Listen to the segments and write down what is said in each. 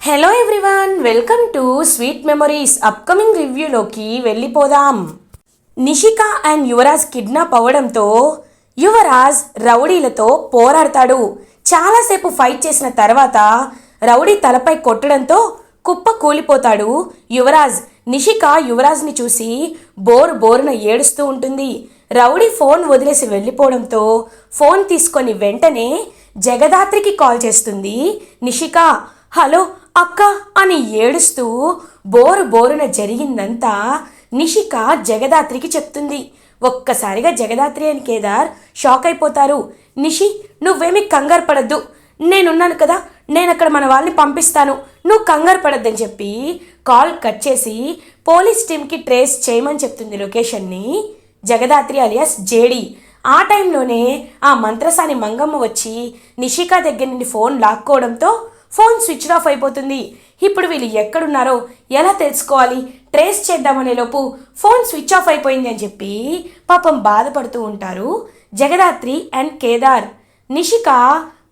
Hello everyone welcome to sweet memories upcoming రివ్యూలోకి వెళ్ళిపోదాం. Nishika and Yuvraj kidnap అవ్వడంతో యువరాజ్ రౌడీలతో పోరాడతాడు. చాలాసేపు ఫైట్ చేసిన తర్వాత రౌడీ తలపై కొట్టడంతో కుప్ప కూలిపోతాడు. యువరాజ్ నిషిక యువరాజ్ని చూసి బోరు బోరున ఏడుస్తూ ఉంటుంది. రౌడీ ఫోన్ వదిలేసి వెళ్ళిపోవడంతో ఫోన్ తీసుకొని వెంటనే జగదాత్రికి కాల్ చేస్తుంది. నిషిక హలో అక్క అని ఏడుస్తూ బోరు బోరున జరిగిందంతా నిషిక జగదాత్రికి చెప్తుంది. ఒక్కసారిగా జగదాత్రి అని కేదార్ షాక్ అయిపోతారు. నిషి నువ్వేమీ కంగారు పడద్దు. నేనున్నాను కదా నేను అక్కడ మన వాళ్ళని పంపిస్తాను. నువ్వు కంగారు పడద్దని చెప్పి కాల్ కట్ చేసి పోలీస్ టీంకి ట్రేస్ చేయమని చెప్తుంది లొకేషన్ని జగదాత్రి అలియాస్ జేడి. ఆ టైంలోనే ఆ మంత్రసాని మంగమ్మ వచ్చి నిషికా దగ్గర నుండి ఫోన్ లాక్కోవడంతో ఫోన్ స్విచ్ ఆఫ్ అయిపోతుంది. ఇప్పుడు వీళ్ళు ఎక్కడున్నారో ఎలా తెలుసుకోవాలి? ట్రేస్ చేద్దామనే లోపు ఫోన్ స్విచ్ ఆఫ్ అయిపోయింది అని చెప్పి పాపం బాధపడుతూ ఉంటారు జగదాత్రి అండ్ కేదార్. నిషిక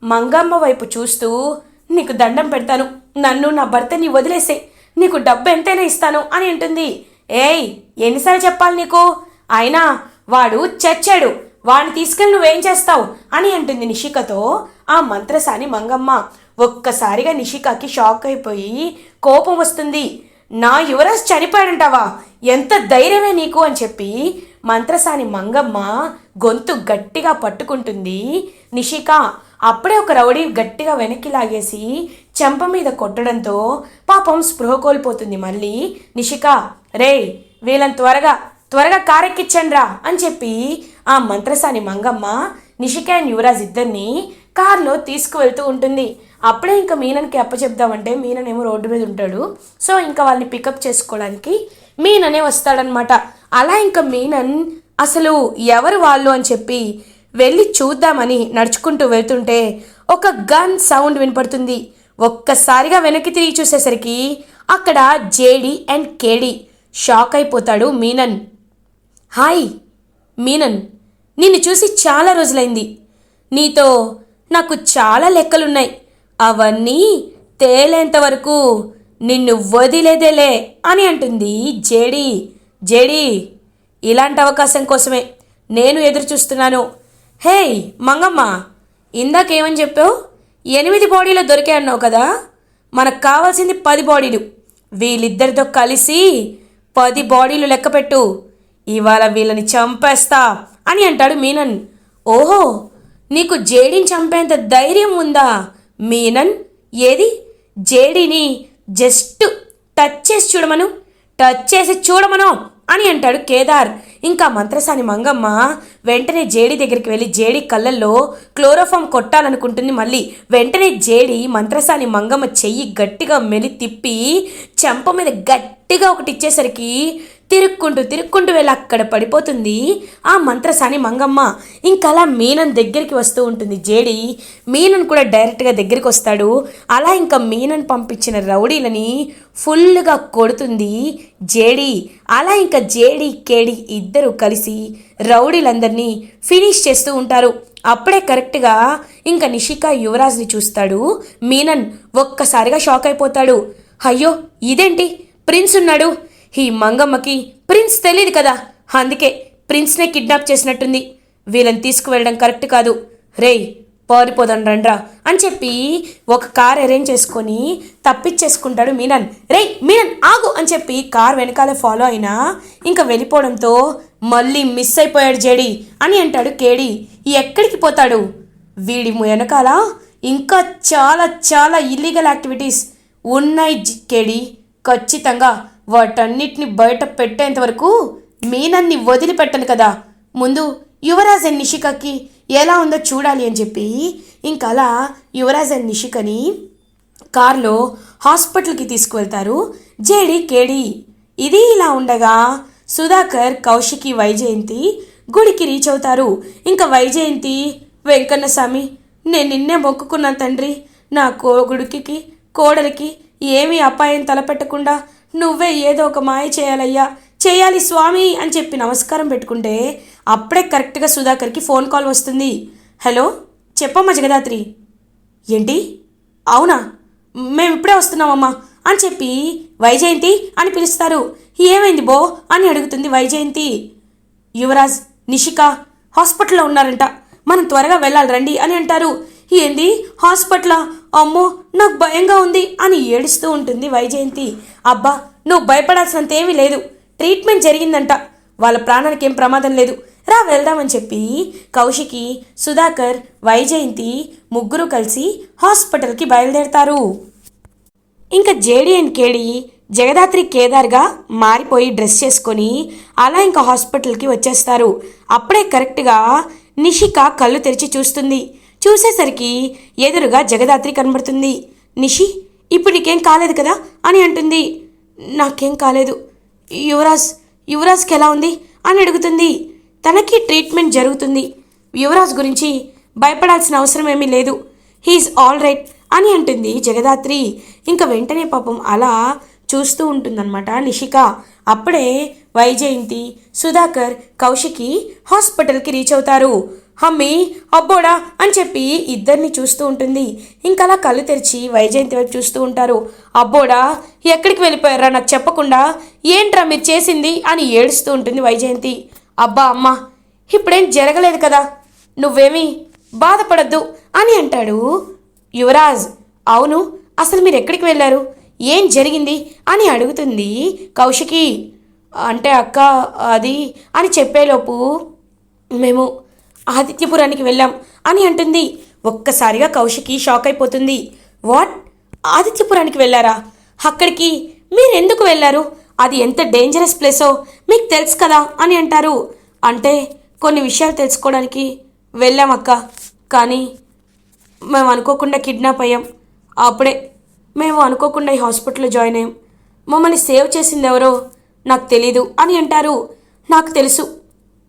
మంగమ్మ వైపు చూస్తూ నీకు దండం పెడతాను. నన్ను నా భర్తని వదిలేసే. నీకు డబ్బు ఎంతైనా ఇస్తాను అని అంటుంది. ఏయ్ ఎన్నిసార్లు చెప్పాలి నీకు? అయినా వాడు చచ్చాడు. వాడిని తీసుకెళ్ళి నువ్వేం చేస్తావు? అని అంటుంది నిషికతో ఆ మంత్రసాని మంగమ్మ. ఒక్కసారిగా నిషికాకి షాక్ అయిపోయి కోపం వస్తుంది. నా యువరాజ్ చనిపోయాడంటావా? ఎంత ధైర్యమే నీకు అని చెప్పి మంత్రసాని మంగమ్మ గొంతు గట్టిగా పట్టుకుంటుంది. నిషిక అప్పుడే ఒక రౌడీ గట్టిగా వెనక్కి లాగేసి చెంప మీద కొట్టడంతో పాపం స్పృహ కోల్పోతుంది మళ్ళీ. నిషిక రే వీళ్ళని త్వరగా త్వరగా కారెక్కిచ్చండ్రా అని చెప్పి ఆ మంత్రసాని మంగమ్మ నిషిక అండ్ యువరాజ్ ఇద్దరిని కారులో తీసుకువెళ్తూ ఉంటుంది. అప్పుడే ఇంకా మీనన్కి అప్పచెప్దామంటే మీనన్ ఏమో రోడ్డు మీద ఉంటాడు. సో ఇంకా వాళ్ళని పికప్ చేసుకోవడానికి మీననే వస్తాడనమాట అలా ఇంకా మీనన్ అసలు ఎవరు వాళ్ళు అని చెప్పి వెళ్ళి చూద్దామని నడుచుకుంటూ వెళ్తుంటే ఒక గన్ సౌండ్ వినపడుతుంది. ఒక్కసారిగా వెనక్కి తిరిగి చూసేసరికి అక్కడ జేడి అండ్ కేడి షాక్ అయిపోతాడు మీనన్. హాయ్ మీనన్ నిన్ను చూసి చాలా రోజులైంది. నీతో నాకు చాలా లెక్కలున్నాయి. అవన్నీ తేలేంత వరకు నిన్ను వదిలేదేలే అని అంటుంది జేడి. జేడి ఇలాంటి అవకాశం కోసమే నేను ఎదురు చూస్తున్నాను హేయ్ మంగమ్మ ఇందాకేమని చెప్పావు? ఎనిమిది బాడీలు దొరికే అన్నావు కదా? మనకు కావాల్సింది పది బాడీలు. వీళ్ళిద్దరితో కలిసి పది బాడీలు లెక్కపెట్టు ఇవాళ వీళ్ళని చంపేస్తా అని అంటాడు మీనన్. ఓహో నీకు జేడిని చంపేంత ధైర్యం ఉందా? మీనన్ ఏది? జేడీని జస్ట్ టచ్ చేసి చూడమను? టచ్ చేసి చూడమను అని అంటాడు కేదార్. ఇంకా మంత్రసాని మంగమ్మ వెంటనే జేడి దగ్గరికి వెళ్ళి జేడి కళ్ళల్లో క్లోరోఫామ్ కొట్టాలనుకుంటుంది మళ్ళీ. వెంటనే జేడి మంత్రసాని మంగమ్మ చెయ్యి గట్టిగా మెలి తిప్పి చెంప మీద గట్టిగా ఒకటి ఇచ్చేసరికి తిరుక్కుంటూ తిరుక్కుంటూ వెళ్ళి అక్కడ పడిపోతుంది. ఆ మంత్రసాని మంగమ్మ ఇంకలా మీనన్ దగ్గరికి వస్తూ ఉంటుంది. జేడి మీనన్ కూడా డైరెక్ట్గా దగ్గరికి వస్తాడు. అలా ఇంకా మీనన్ పంపించిన రౌడీలని ఫుల్గా కొడుతుంది జేడి. అలా ఇంకా జేడి కేడి ఇద్దరు కలిసి రౌడీలందరినీ ఫినిష్ చేస్తూ ఉంటారు. అప్పుడే కరెక్ట్గా ఇంకా నిషిక యువరాజ్ని చూస్తాడు. మీనన్ ఒక్కసారిగా షాక్ అయిపోతాడు. అయ్యో ఇదేంటి? ప్రిన్స్ ఉన్నాడు. ఈ మంగమ్మకి ప్రిన్స్ తెలియదు కదా. అందుకే ప్రిన్స్నే కిడ్నాప్ చేసినట్టుంది. వీళ్ళని తీసుకువెళ్ళడం కరెక్ట్ కాదు. రేయ్ పారిపోదాం రండ్రా అని చెప్పి ఒక కార్ అరేంజ్ చేసుకొని తప్పించేసుకుంటాడు మీనన్. రే మీనన్ ఆగు అని చెప్పి కార్ వెనకాలే ఫాలో అయినా ఇంకా వెళ్ళిపోవడంతో మళ్ళీ మిస్ అయిపోయాడు జేడి అని అంటాడు కేడి. ఎక్కడికి పోతాడు? వీడి వెనకాల ఇంకా చాలా చాలా ఇల్లీగల్ యాక్టివిటీస్ ఉన్నాయి జి- కేడి. ఖచ్చితంగా వాటన్నిటిని బయట పెట్టేంతవరకు మీనన్ని వదిలిపెట్టను కదా. ముందు యువరాజ్ అండ్ నిషికకి ఎలా ఉందో చూడాలి అని చెప్పి ఇంకలా అలా యువరాజ్ అండ్ నిషికని కార్లో హాస్పిటల్కి తీసుకువెళ్తారు. జేడి కేడి ఇది ఇలా ఉండగా సుధాకర్ కౌశికి వైజయంతి గుడికి రీచ్ అవుతారు. ఇంకా వైజయంతి వెంకన్న స్వామి నేను నిన్నే మొక్కుకున్నాను తండ్రి. నా కో గుడికి కోడలికి ఏమీ అపాయం తలపెట్టకుండా నువ్వే ఏదో ఒక మాయ చేయాలయ్యా. చేయాలి స్వామి అని చెప్పి నమస్కారం పెట్టుకుంటే అప్పుడే కరెక్ట్గా సుధాకర్కి ఫోన్ కాల్ వస్తుంది. హలో చెప్పమ్మా జగదాత్రి. ఏంటి? అవునా? మేము ఇప్పుడే వస్తున్నామమ్మా అని చెప్పి వైజయంతి అని పిలుస్తారు. ఏమైంది బో అని అడుగుతుంది వైజయంతి. యువరాజ్ నిషిక హాస్పిటల్లో ఉన్నారంట. మనం త్వరగా వెళ్ళాలి రండి అని అంటారు. ఏంది? హాస్పిటలా? అమ్మో నాకు భయంగా ఉంది అని ఏడుస్తూ ఉంటుంది వైజయంతి. అబ్బా నువ్వు భయపడాల్సినంత ఏమీ లేదు. ట్రీట్మెంట్ జరిగిందంట. వాళ్ళ ప్రాణానికి ఏం ప్రమాదం లేదు. రా వెళ్దామని చెప్పి కౌశికి సుధాకర్ వైజయంతి ముగ్గురు కలిసి హాస్పిటల్కి బయలుదేరతారు. ఇంకా జేడి అండ్ కేడి జగదాత్రి కేదార్గా మారిపోయి డ్రెస్ చేసుకొని అలా ఇంకా హాస్పిటల్కి వచ్చేస్తారు. అప్పుడే కరెక్ట్గా నిషిక కళ్ళు తెరిచి చూస్తుంది. చూసేసరికి ఎదురుగా జగదాత్రి కనబడుతుంది. నిషి ఇప్పుడు నీకేం కాలేదు కదా? అని అంటుంది. నాకేం కాలేదు. యువరాజ్ యువరాజ్కి ఎలా ఉంది? అని అడుగుతుంది. తనకి ట్రీట్మెంట్ జరుగుతుంది. యువరాజ్ గురించి భయపడాల్సిన అవసరం ఏమీ లేదు. హీఈస్ ఆల్ రైట్ అని అంటుంది జగదాత్రి. ఇంకా వెంటనే పాపం అలా చూస్తూ ఉంటుందన్నమాట నిషిక. అప్పుడే వైజయంతి సుధాకర్ కౌశికి హాస్పిటల్కి రీచ్ అవుతారు. హమ్మి అబ్బోడా అని చెప్పి ఇద్దరిని చూస్తూ ఉంటుంది. ఇంకా అలా కళ్ళు తెరిచి వైజయంతి వైపు చూస్తూ ఉంటారు. అబ్బోడా ఎక్కడికి వెళ్ళిపోయారా? నాకు చెప్పకుండా ఏంట్రా మీరు చేసింది? అని ఏడుస్తూ ఉంటుంది వైజయంతి. అబ్బా అమ్మ ఇప్పుడేం జరగలేదు కదా? నువ్వేమీ బాధపడద్దు అని అంటాడు యువరాజ్. అవును అసలు మీరు ఎక్కడికి వెళ్ళారు? ఏం జరిగింది? అని అడుగుతుంది కౌశికి. అంటే అక్క అది అని చెప్పేలోపు మేము ఆదిత్యపురానికి వెళ్ళాం అని అంటుంది. ఒక్కసారిగా కౌశికి షాక్ అయిపోతుంది. వాట్? ఆదిత్యపురానికి వెళ్ళారా? అక్కడికి మీరు ఎందుకు వెళ్ళారు? అది ఎంత డేంజరస్ ప్లేసో మీకు తెలుసు కదా అని అంటారు. అంటే కొన్ని విషయాలు తెలుసుకోవడానికి వెళ్ళామక్క కానీ మేము అనుకోకుండా కిడ్నాప్ అయ్యాం. అప్పుడే మేము అనుకోకుండా ఈ హాస్పిటల్లో జాయిన్ అయ్యాం. మమ్మల్ని సేవ్ చేసింది ఎవరో నాకు తెలీదు అని అంటారు. నాకు తెలుసు.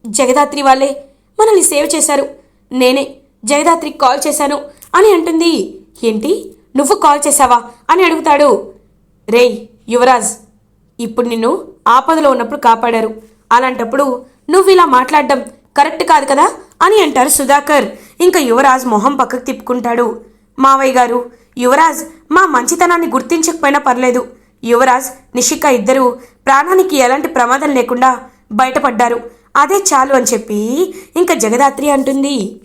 జగదాత్రి వాళ్ళే మనల్ని సేవ్ చేశారు. నేనే జయదాత్రికి కాల్ చేశాను. అని అంటుంది. ఏంటి? నువ్వు కాల్ చేశావా? అని అడుగుతాడు. రేయ్ యువరాజ్ ఇప్పుడు నిన్ను ఆపదలో ఉన్నప్పుడు కాపాడారు. అలాంటప్పుడు నువ్వు ఇలా మాట్లాడడం కరెక్ట్ కాదు కదా? అని అంటారు సుధాకర్. ఇంకా యువరాజ్ మొహం పక్కకు తిప్పుకుంటాడు. మావయ్య గారు యువరాజ్ మా మంచితనాన్ని గుర్తించకపోయినా పర్లేదు. యువరాజ్ నిషిక ఇద్దరు ప్రాణానికి ఎలాంటి ప్రమాదం లేకుండా బయటపడ్డారు. అదే చాలు అని చెప్పి ఇంకా జగదాత్రి అంటుంది.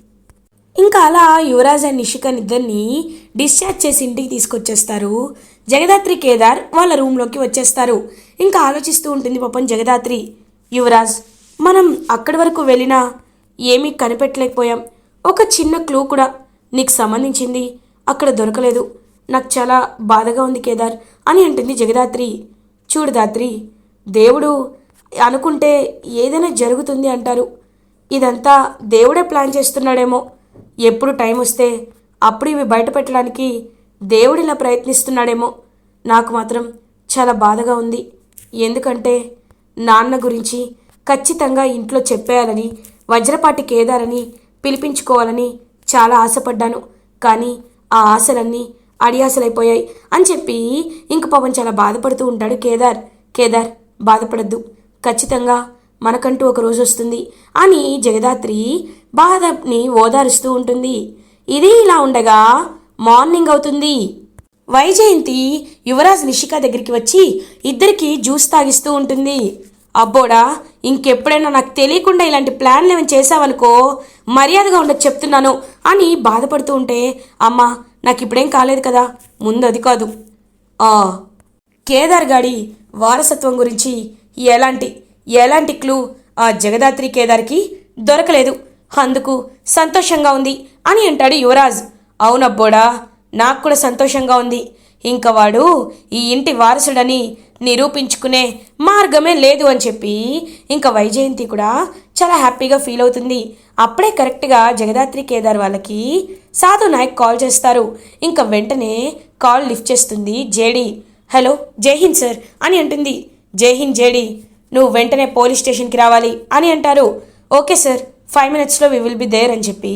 ఇంకా అలా యువరాజ్ అండ్ నిషికన్ ఇద్దరిని డిశ్చార్జ్ చేసి ఇంటికి తీసుకొచ్చేస్తారు. జగదాత్రి కేదార్ వాళ్ళ రూమ్లోకి వచ్చేస్తారు. ఇంకా ఆలోచిస్తూ ఉంటుంది పాపం జగదాత్రి. యువరాజ్ మనం అక్కడి వరకు వెళ్ళినా ఏమీ కనిపెట్టలేకపోయాం. ఒక చిన్న క్లూ కూడా నీకు సంబంధించింది. అక్కడ దొరకలేదు. నాకు చాలా బాధగా ఉంది కేదార్ అని అంటుంది జగదాత్రి. చూడు దాత్రి దేవుడు అనుకుంటే ఏదైనా జరుగుతుంది అంటారు. ఇదంతా దేవుడే ప్లాన్ చేస్తున్నాడేమో. ఎప్పుడు టైం వస్తే అప్పుడు ఇవి బయటపెట్టడానికి దేవుడిలా ప్రయత్నిస్తున్నాడేమో. నాకు మాత్రం చాలా బాధగా ఉంది. ఎందుకంటే నాన్న గురించి ఖచ్చితంగా ఇంట్లో చెప్పేయాలని వజ్రపాటి కేదారని పిలిపించుకోవాలని చాలా ఆశపడ్డాను. కానీ ఆ ఆశలన్నీ అడియాసలైపోయాయి అని చెప్పి ఇంక పవన్ చాలా బాధపడుతూ ఉంటాడు కేదార్. కేదార్ బాధపడద్దు. ఖచ్చితంగా మనకంటూ ఒక రోజు వస్తుంది. అని జగదాత్రి బాధని ఓదారుస్తూ ఉంటుంది. ఇది ఇలా ఉండగా మార్నింగ్ అవుతుంది. వైజయంతి యువరాజ్ నిషిక దగ్గరికి వచ్చి ఇద్దరికి జ్యూస్ తాగిస్తూ ఉంటుంది. అబ్బోడా ఇంకెప్పుడైనా నాకు తెలియకుండా ఇలాంటి ప్లాన్లు ఏమైనా చేసావనుకో మర్యాదగా ఉండదు చెప్తున్నాను అని బాధపడుతూ ఉంటే అమ్మా నాకు ఇప్పుడేం కాలేదు కదా ముందు అది కాదు. ఆ కేదార్ గాడి వారసత్వం గురించి ఎలాంటి ఎలాంటి క్లూ ఆ జగదాత్రి కేదార్కి దొరకలేదు. అందుకు సంతోషంగా ఉంది అని అంటాడు యువరాజ్. అవునబ్బోడా నాకు కూడా సంతోషంగా ఉంది. ఇంకా వాడు ఈ ఇంటి వారసుడని నిరూపించుకునే మార్గమే లేదు అని చెప్పి ఇంకా వైజయంతి కూడా చాలా హ్యాపీగా ఫీల్ అవుతుంది. అప్పుడే కరెక్ట్గా జగదాత్రి కేదార్ వాళ్ళకి సాధు నాయక్ కాల్ చేస్తారు. ఇంకా వెంటనే కాల్ లిఫ్ట్ చేస్తుంది JD. Hello Jai Hind sir అని అంటుంది. జైహింద్ జేడి నువ్వు వెంటనే పోలీస్ స్టేషన్కి రావాలి అని అంటారు. ఓకే సార్ ఫైవ్ మినిట్స్లో వి విల్ బి దేర్ అని చెప్పి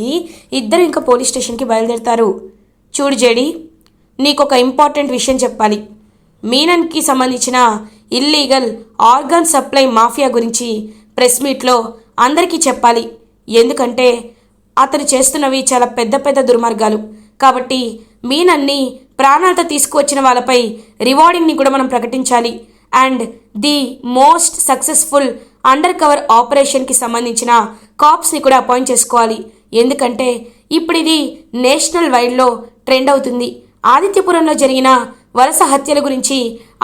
ఇద్దరు ఇంకా పోలీస్ స్టేషన్కి బయలుదేరుతారు. చూడు జేడి నీకు ఒక ఇంపార్టెంట్ విషయం చెప్పాలి. మీనన్కి సంబంధించిన ఇల్లీగల్ ఆర్గాన్ సప్లై మాఫియా గురించి ప్రెస్ మీట్లో అందరికీ చెప్పాలి. ఎందుకంటే అతను చేస్తున్నవి చాలా పెద్ద పెద్ద దుర్మార్గాలు. కాబట్టి మీనన్ని ప్రాణాలతో తీసుకువచ్చిన వాళ్ళపై రివార్డింగ్ని కూడా మనం ప్రకటించాలి. And the most successful under cover ఆపరేషన్కి సంబంధించిన కాప్స్ని కూడా అపాయింట్ చేసుకోవాలి. ఎందుకంటే ఇప్పుడు ఇది నేషనల్ వైడ్లో ట్రెండ్ అవుతుంది. ఆదిత్యపురంలో జరిగిన వలస హత్యల గురించి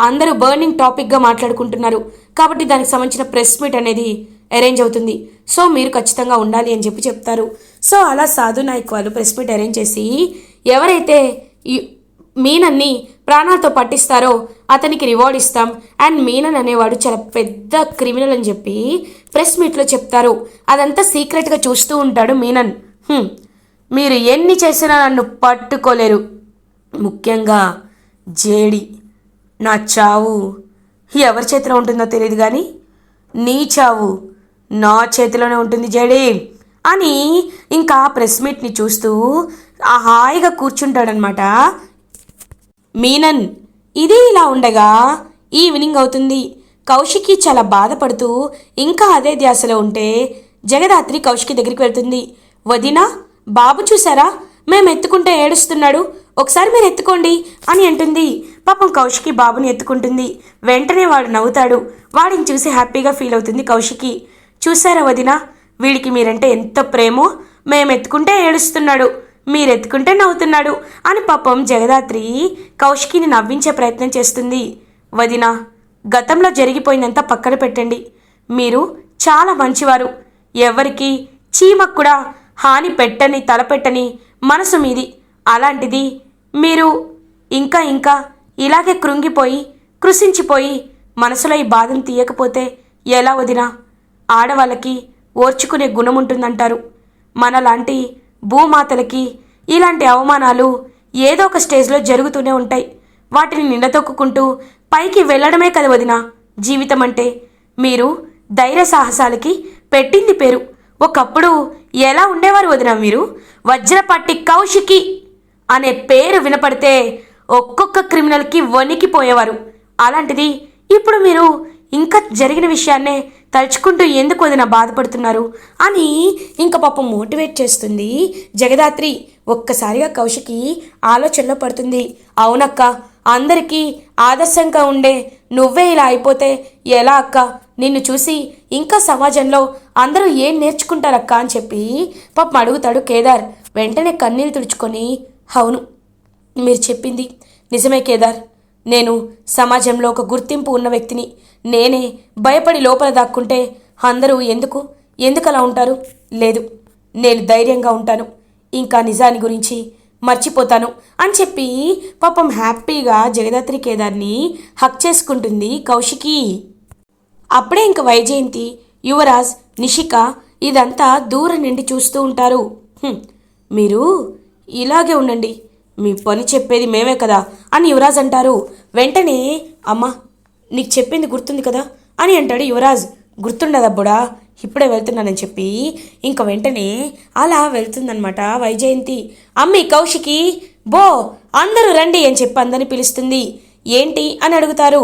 అందరూ బర్నింగ్ టాపిక్గా మాట్లాడుకుంటున్నారు. కాబట్టి దానికి సంబంధించిన ప్రెస్ మీట్ అనేది అరేంజ్ అవుతుంది. సో మీరు ఖచ్చితంగా ఉండాలి అని చెప్పి చెప్తారు. సో అలా సాధు నాయక్ వాళ్ళు ప్రెస్ మీట్ అరేంజ్ చేసి ఎవరైతే ఈ మీనన్ని ప్రాణాలతో పట్టిస్తారో అతనికి రివార్డ్ ఇస్తాం. అండ్ మీనన్ అనేవాడు చాలా పెద్ద క్రిమినల్ అని చెప్పి ప్రెస్ మీట్లో చెప్తారు. అదంతా సీక్రెట్గా చూస్తూ ఉంటాడు మీనన్. మీరు ఎన్ని చేసినా నన్ను పట్టుకోలేరు. ముఖ్యంగా జేడి నా చావు. ఎవరి చేతిలో ఉంటుందో తెలియదు కానీ నీ చావు నా చేతిలోనే ఉంటుంది జేడి అని ఇంకా ప్రెస్ మీట్ని చూస్తూ హాయిగా కూర్చుంటాడనమాట మీనన్ ఇది ఇలా ఉండగా ఈవినింగ్ అవుతుంది. కౌశికి చాలా బాధపడుతూ ఇంకా అదే ధ్యాసలో ఉంటే జగదాత్రి కౌశికి దగ్గరికి వెళ్తుంది. వదినా బాబు చూసారా మేము ఎత్తుకుంటే ఏడుస్తున్నాడు. ఒకసారి మీరు ఎత్తుకోండి అని అంటుంది. పాపం కౌశికి బాబుని ఎత్తుకుంటుంది. వెంటనే వాడు నవ్వుతాడు. వాడిని చూసి హ్యాపీగా ఫీల్ అవుతుంది కౌశికి. చూసారా వదినా? వీడికి మీరంటే ఎంత ప్రేమో? మేము ఎత్తుకుంటే ఏడుస్తున్నాడు. మీరెత్తుకుంటే నవ్వుతున్నాడు అని పాపం జగదాత్రి కౌశికిని నవ్వించే ప్రయత్నం చేస్తుంది. వదినా గతంలో జరిగిపోయిందంతా పక్కన పెట్టండి. మీరు చాలా మంచివారు. ఎవరికి చీమకు కూడా హాని పెట్టని తలపెట్టని మనసు మీది. అలాంటిది మీరు ఇంకా ఇంకా ఇలాగే కృంగిపోయి కృషించిపోయి మనసులో ఈ బాధను తీయకపోతే ఎలా వదినా? ఆడవాళ్ళకి ఓర్చుకునే గుణం ఉంటుందంటారు. మనలాంటి భూమాతలకి ఇలాంటి అవమానాలు ఏదో ఒక స్టేజ్లో జరుగుతూనే ఉంటాయి. వాటిని నిండతొక్కుంటూ పైకి వెళ్ళడమే కదా వదిన. జీవితం అంటే మీరు ధైర్య సాహసాలకి పెట్టింది పేరు. ఒకప్పుడు ఎలా ఉండేవారు వదిన మీరు? వజ్రపట్టి కౌశికి అనే పేరు వినపడితే ఒక్కొక్క క్రిమినల్కి వణికిపోయేవారు. అలాంటిది ఇప్పుడు మీరు ఇంకా జరిగిన విషయాన్నే తలుచుకుంటూ ఎందుకు వదిన బాధపడుతున్నారు? అని ఇంకా పాపం మోటివేట్ చేస్తుంది జగదాత్రి. ఒక్కసారిగా కౌశికి ఆలోచనలో పడుతుంది. అవునక్క అందరికీ ఆదర్శంగా ఉండే నువ్వే ఇలా అయిపోతే ఎలా అక్క? నిన్ను చూసి ఇంకా సమాజంలో అందరూ ఏం నేర్చుకుంటారక్క అని చెప్పి పాపం అడుగుతాడు కేదార్. వెంటనే కన్నీళ్ళు తుడుచుకొని అవును మీరు చెప్పింది నిజమే కేదార్. నేను సమాజంలో ఒక గుర్తింపు ఉన్న వ్యక్తిని. నేనే భయపడి లోపల దాక్కుంటే అందరూ ఎందుకు? ఎందుకు అలా ఉంటారు? లేదు నేను ధైర్యంగా ఉంటాను. ఇంకా నిజాన్ని గురించి మర్చిపోతాను అని చెప్పి పాపం హ్యాపీగా జగదాత్రి కేదార్ని హక్ చేసుకుంటుంది కౌశికి. అప్పుడే ఇంక వైజయంతి యువరాజ్ నిషిక ఇదంతా దూరం నుండి చూస్తూ ఉంటారు. మీరు ఇలాగే ఉండండి. మీ పని చెప్పేది మేమే కదా అని యువరాజ్ అంటారు. వెంటనే అమ్మా నీకు చెప్పింది గుర్తుంది కదా అని అంటాడు యువరాజ్. గుర్తుండదబ్బుడా ఇప్పుడే వెళ్తున్నానని చెప్పి. ఇంక వెంటనే అలా వెళ్తుందనమాట వైజయంతి. అమ్మి కౌశికి బో అందరూ రండి అని చెప్పి అందరిని పిలుస్తుంది. ఏంటి? అని అడుగుతారు.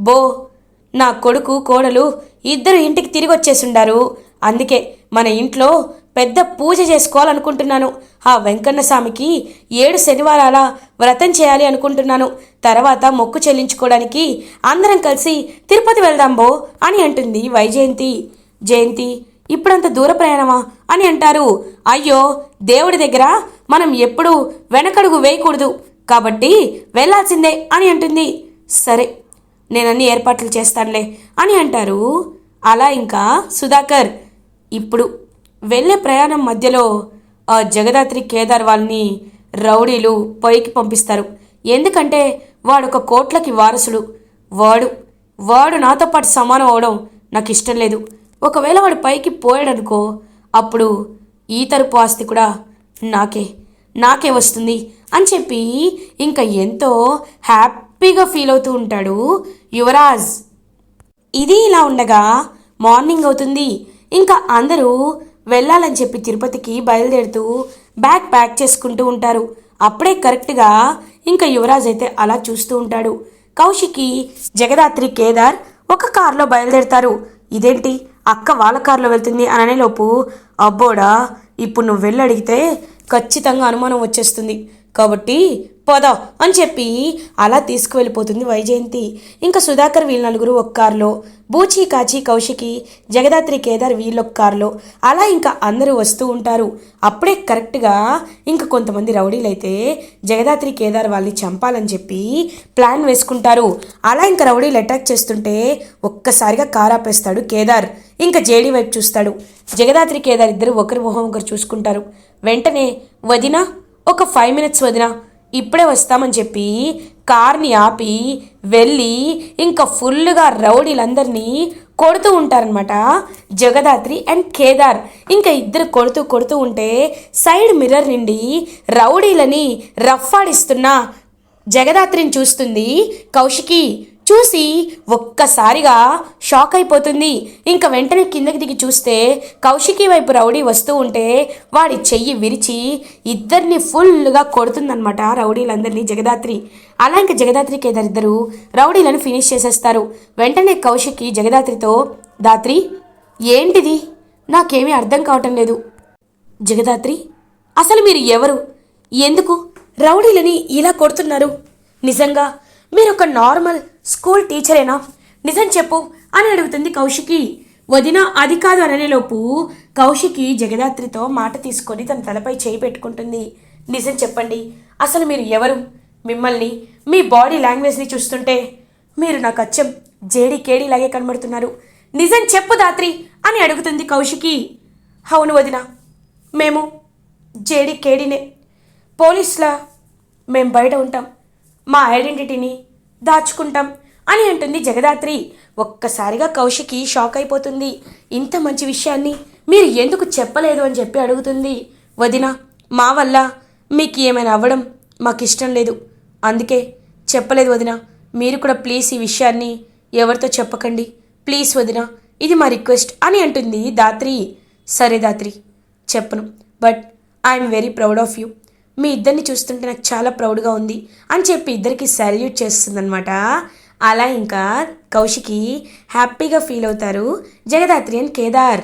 బో నా కొడుకు కోడలు ఇద్దరు ఇంటికి తిరిగి వచ్చేసుండారు అందుకే మన ఇంట్లో పెద్ద పూజ చేసుకోవాలనుకుంటున్నాను. ఆ వెంకన్న స్వామికి ఏడు శనివారాల వ్రతం చేయాలి అనుకుంటున్నాను. తర్వాత మొక్కు చెల్లించుకోవడానికి అందరం కలిసి తిరుపతి వెళ్దాం బో అని అంటుంది వైజయంతి. జయంతి ఇప్పుడంత దూర ప్రయాణమా అని అంటారు. అయ్యో దేవుడి దగ్గర మనం ఎప్పుడూ వెనకడుగు వేయకూడదు. కాబట్టి వెళ్ళాల్సిందే అని అంటుంది. సరే నేనన్ని ఏర్పాట్లు చేస్తానులే అని అంటారు. అలా ఇంకా సుధాకర్ ఇప్పుడు వెళ్ళే ప్రయాణం మధ్యలో ఆ జగదాత్రి కేదార్ వాళ్ళని రౌడీలు పైకి పంపిస్తారు. ఎందుకంటే వాడు ఒక కోట్లకి వారసుడు. వాడు వాడు నాతో పాటు సమానం అవడం నాకు ఇష్టం లేదు. ఒకవేళ వాడు పైకి పోయాడనుకో అప్పుడు ఈ తరపు ఆస్తి కూడా నాకే నాకే వస్తుంది అని చెప్పి ఇంకా ఎంతో హ్యాపీగా ఫీల్ అవుతూ ఉంటాడు యువరాజ్. ఇది ఇలా ఉండగా మార్నింగ్ అవుతుంది. ఇంకా అందరూ వెళ్ళాలని చెప్పి తిరుపతికి బయలుదేరుతూ బ్యాగ్ ప్యాక్ చేసుకుంటూ ఉంటారు. అప్పుడే కరెక్ట్గా ఇంకా యువరాజ్ అయితే అలా చూస్తూ ఉంటాడు. కౌశికి జగదాత్రి కేదార్ ఒక కారులో బయలుదేరుతారు. ఇదేంటి? అక్క వాళ్ళ కారులో వెళ్తుంది అననేలోపు అబ్బోడా ఇప్పుడు నువ్వు వెళ్ళి అడిగితే ఖచ్చితంగా అనుమానం వచ్చేస్తుంది. కాబట్టి పోదా అని చెప్పి అలా తీసుకువెళ్ళిపోతుంది వైజయంతి. ఇంకా సుధాకర్ వీళ్ళ నలుగురు ఒక కారులో బూచి కాచి కౌశికి జగదాత్రి కేదార్ వీళ్ళొక్క కారులో అలా ఇంకా అందరూ వస్తూ ఉంటారు. అప్పుడే కరెక్ట్గా ఇంకా కొంతమంది రౌడీలైతే జగదాత్రి కేదార్ వాళ్ళని చంపాలని చెప్పి ప్లాన్ వేసుకుంటారు. అలా ఇంకా రౌడీలు అటాక్ చేస్తుంటే ఒక్కసారిగా కారు ఆపేస్తాడు కేదార్. ఇంకా జేడీ వైపు చూస్తాడు. జగదాత్రి కేదార్ ఇద్దరు ఒకరి మొహం ఒకరు చూసుకుంటారు. వెంటనే వదిన ఒక ఫైవ్ మినిట్స్ వదినా ఇప్పుడే వస్తామని చెప్పి కార్ని ఆపి వెళ్ళి ఇంకా ఫుల్గా రౌడీలందరినీ కొడుతూ ఉంటారనమాట. జగదాత్రి అండ్ కేదార్. ఇంకా ఇద్దరు కొడుతూ కొడుతూ ఉంటే సైడ్ మిర్రర్ నుండి రౌడీలని రఫ్ఫాడిస్తున్న జగదాత్రిని చూస్తుంది కౌశికి. చూసి ఒక్కసారిగా షాక్ అయిపోతుంది. ఇంకా వెంటనే కిందకి దిగి చూస్తే కౌశికి వైపు రౌడీ వస్తూ ఉంటే వాడి చెయ్యి విరిచి ఇద్దరిని ఫుల్గా కొడుతుందనమాట రౌడీలందరినీ జగదాత్రి. అలా ఇంకా జగదాత్రి ఇద్దరు రౌడీలను ఫినిష్ చేసేస్తారు. వెంటనే కౌశికి జగదాత్రితో దాత్రి ఏంటిది? నాకేమీ అర్థం కావటం లేదు. జగదాత్రి అసలు మీరు ఎవరు? ఎందుకు రౌడీలని ఇలా కొడుతున్నారు? నిజంగా మీరు ఒక నార్మల్ స్కూల్ టీచరేనా? నిజం చెప్పు అని అడుగుతుంది కౌశికి. వదిన అది కాదు అననేలోపు కౌశికి జగదాత్రితో మాట తీసుకొని తన తలపై చేయి పెట్టుకుంటుంది. నిజం చెప్పండి అసలు మీరు ఎవరు? మిమ్మల్ని మీ బాడీ లాంగ్వేజ్ని చూస్తుంటే మీరు నాకు అచ్చం జేడి కేడీలాగే కనబడుతున్నారు. నిజం చెప్పు దాత్రి అని అడుగుతుంది కౌశికి. అవును వదిన మేము జేడి కేడీనే. పోలీసులా మేము బయట ఉంటాం. మా ఐడెంటిటీని దాచుకుంటాం అని అంటుంది జగదాత్రి. ఒక్కసారిగా కౌశికి షాక్ అయిపోతుంది. ఇంత మంచి విషయాన్ని మీరు ఎందుకు చెప్పలేదు అని చెప్పి అడుగుతుంది. వదిన మా వల్ల మీకు ఏమైనా అవ్వడం మాకు ఇష్టం లేదు. అందుకే చెప్పలేదు వదిన. మీరు కూడా ప్లీజ్ ఈ విషయాన్ని ఎవరితో చెప్పకండి. ప్లీజ్ వదిన ఇది మా రిక్వెస్ట్ అని అంటుంది దాత్రి. సరే దాత్రి చెప్పను. But I'm very proud of you. మీ ఇద్దరిని చూస్తుంటే నాకు చాలా ప్రౌడ్గా ఉంది అని చెప్పి ఇద్దరికి సాల్యూట్ చేస్తుందనమాట అలా ఇంకా కౌశికి హ్యాపీగా ఫీల్ అవుతారు జగదాత్రి అండ్ కేదార్.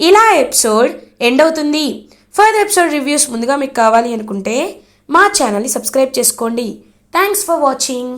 ఇలా ఎపిసోడ్ ఎండ్ అవుతుంది. ఫర్దర్ ఎపిసోడ్ రివ్యూస్ ముందుగా మీకు కావాలి అనుకుంటే మా ఛానల్ని సబ్స్క్రైబ్ చేసుకోండి. Thanks for watching.